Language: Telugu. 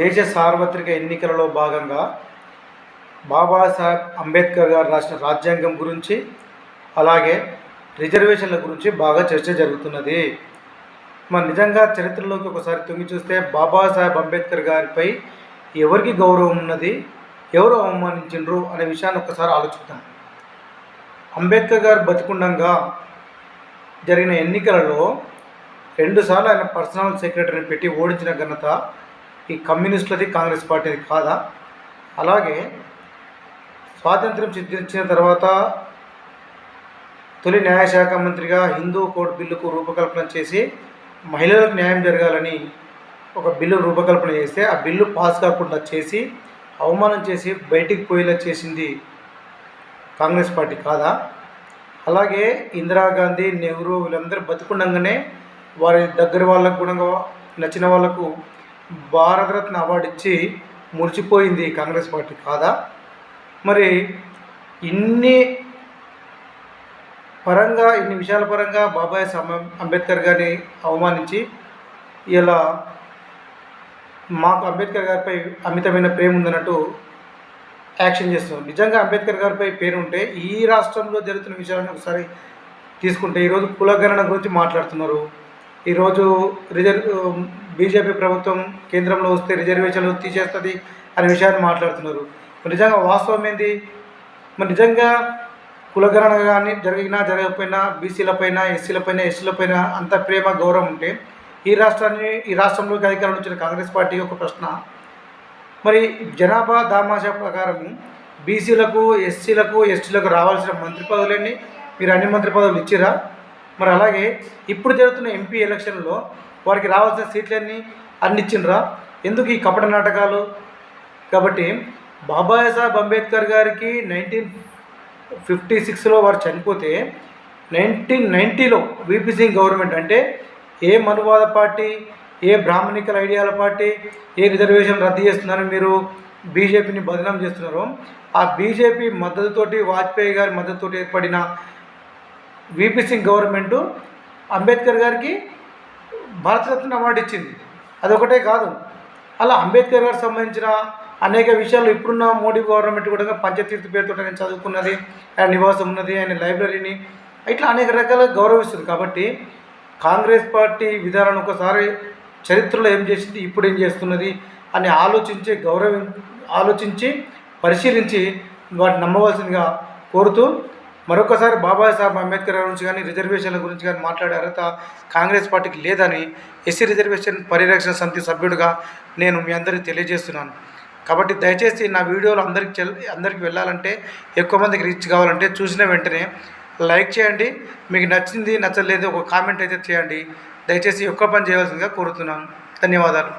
దేశ సార్వత్రిక ఎన్నికలలో భాగంగా బాబాసాహెబ్ అంబేద్కర్ గారు రాసిన రాజ్యాంగం గురించి అలాగే రిజర్వేషన్ల గురించి బాగా చర్చ జరుగుతున్నది. మరి నిజంగా చరిత్రలోకి ఒకసారి తొంగి చూస్తే బాబాసాహెబ్ అంబేద్కర్ గారిపై ఎవరికి గౌరవం ఉన్నది ఎవరు అవమానించిండ్రు అనే విషయాన్ని ఒకసారి ఆలోచిద్దాం. అంబేద్కర్ గారు బతికుండగా జరిగిన ఎన్నికలలో రెండుసార్లు ఆయన పర్సనల్ సెక్రటరీని పెట్టి ఓడించిన ఘనత ఈ కమ్యూనిస్టులది కాంగ్రెస్ పార్టీది కాదా? అలాగే స్వాతంత్ర్యం సిద్ధించిన తర్వాత తొలి న్యాయశాఖ మంత్రిగా హిందూ కోడ్ బిల్లుకు రూపకల్పన చేసి మహిళలకు న్యాయం జరగాలని ఒక బిల్లు రూపకల్పన చేస్తే ఆ బిల్లు పాస్ కాకుండా చేసి అవమానం చేసి బయటికి పోయేలా చేసింది కాంగ్రెస్ పార్టీ కాదా? అలాగే ఇందిరాగాంధీ నెహ్రూ వీళ్ళందరూ బతుకుండగానే వారి దగ్గర వాళ్ళకు కూడా నచ్చిన వాళ్ళకు భారతరత్న అవార్డు ఇచ్చి మురిచిపోయింది కాంగ్రెస్ పార్టీ కాదా? మరి ఇన్ని పరంగా ఇన్ని విషయాల పరంగా బాబాయ్ అంబేద్కర్ గారిని అవమానించి ఇలా మాకు అంబేద్కర్ గారిపై అమితమైన ప్రేమ ఉందన్నట్టు యాక్షన్ చేస్తున్నాం నిజంగా అంబేద్కర్ గారిపై పేరు ఉంటే ఈ రాష్ట్రంలో జరుగుతున్న విషయాలను ఒకసారి తీసుకుంటే ఈరోజు కులగణన గురించి మాట్లాడుతున్నారు. ఈరోజు రిజర్వ్ బీజేపీ ప్రభుత్వం కేంద్రంలో వస్తే రిజర్వేషన్లు తీసేస్తుంది అనే విషయాన్ని మాట్లాడుతున్నారు. మరి నిజంగా వాస్తవం ఏంది? మరి నిజంగా కులగణన కానీ జరిగినా జరగకపోయినా బీసీలపైన ఎస్సీలపైన ఎస్సీలపైన అంత ప్రేమ గౌరవం ఉంటే ఈ రాష్ట్రాన్ని ఈ రాష్ట్రంలోకి అధికారం వచ్చిన కాంగ్రెస్ పార్టీ ఒక ప్రశ్న. మరి జనాభా దామాషా ప్రకారం బీసీలకు ఎస్సీలకు ఎస్టీలకు రావాల్సిన మంత్రి పదవులన్నీ మీరు అన్ని మంత్రి పదవులు ఇచ్చిరా? మరి అలాగే ఇప్పుడు జరుగుతున్న ఎంపీ ఎలక్షన్లో వారికి రావాల్సిన సీట్లన్నీ అన్ని ఎందుకు ఈ కపట నాటకాలు? కాబట్టి బాబాసాహెబ్ అంబేద్కర్ గారికి నైన్టీన్ ఫిఫ్టీ సిక్స్లో వారు చనిపోతే నైన్టీన్ నైంటీలో వీపీ సింగ్ గవర్నమెంట్ అంటే ఏ మనువాద పార్టీ ఏ బ్రాహ్మణికల ఐడియాల పార్టీ ఏ రిజర్వేషన్ రద్దు చేస్తున్నారని మీరు బీజేపీని బదనాం చేస్తున్నారో ఆ బీజేపీ మద్దతుతోటి వాజ్పేయి గారి మద్దతుతోటి ఏర్పడిన విపి సింగ్ గవర్నమెంటు అంబేద్కర్ గారికి భారతరత్న అవార్డు ఇచ్చింది. అదొకటే కాదు అలా అంబేద్కర్ గారికి సంబంధించిన అనేక విషయాలు ఇప్పుడున్న మోడీ గవర్నమెంట్ కూడా పంచతీర్థ పేరుతో ఆయన చదువుకున్నది ఆయన నివాసం ఉన్నది ఆయన లైబ్రరీని ఇట్లా అనేక రకాల గౌరవిస్తుంది. కాబట్టి కాంగ్రెస్ పార్టీ విధానం ఒకసారి చరిత్రలో ఏం చేసింది ఇప్పుడు ఏం చేస్తున్నది అని ఆలోచించి గౌరవం ఆలోచించి పరిశీలించి వాటిని నమ్మవలసిందిగా కోరుతూ మరొకసారి బాబాసాహెబ్ అంబేద్కర్ గురించి కానీ రిజర్వేషన్ల గురించి కానీ మాట్లాడే అర్హత కాంగ్రెస్ పార్టీకి లేదని ఎస్సీ రిజర్వేషన్ పరిరక్షణ సమితి సభ్యుడిగా నేను మీ అందరికీ తెలియజేస్తున్నాను. కాబట్టి దయచేసి నా వీడియోలు అందరికి చెల్ అందరికి వెళ్ళాలంటే ఎక్కువ మందికి రీచ్ కావాలంటే చూసిన వెంటనే లైక్ చేయండి. మీకు నచ్చింది నచ్చలేదు ఒక కామెంట్ అయితే చేయండి. దయచేసి ఎక్కువ పని చేయవలసిందిగా కోరుతున్నాను. ధన్యవాదాలు.